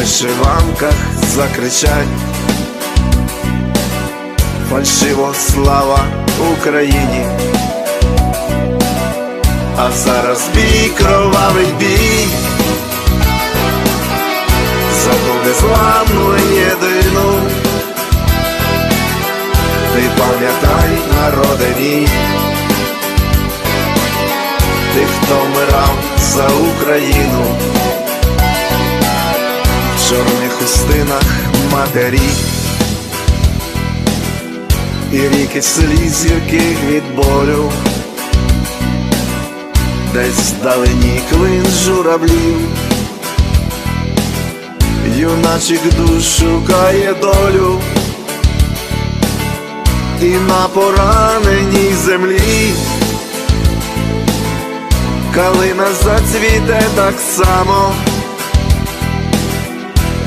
вишиванках закричать, фальшиво слава Україні, а зараз бій, кровавий бій. За ту незламну єдину. Ти пам'ятай, народе мій, ти, хто вмирав за Україну, чорних хустинах матері, і ріки сліз гірких від болю, десь вдалині клин журавлів. Юначик душ шукає долю, і на пораненій землі. Калина зацвіте так само,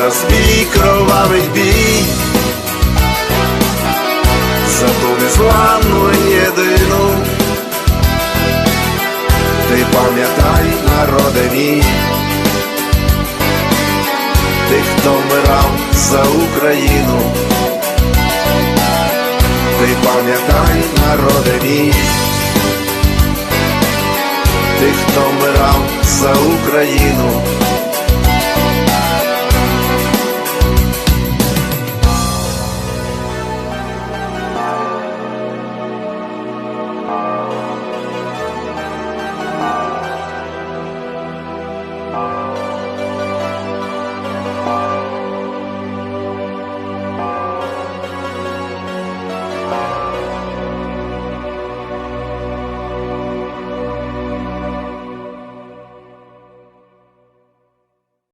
Зараз бій, кровавий бій за ту незламну єдину. Ти пам'ятай, народе мій, ти, хто вмирав за Україну. Ти пам'ятай, народе мій, ти, хто вмирав за Україну.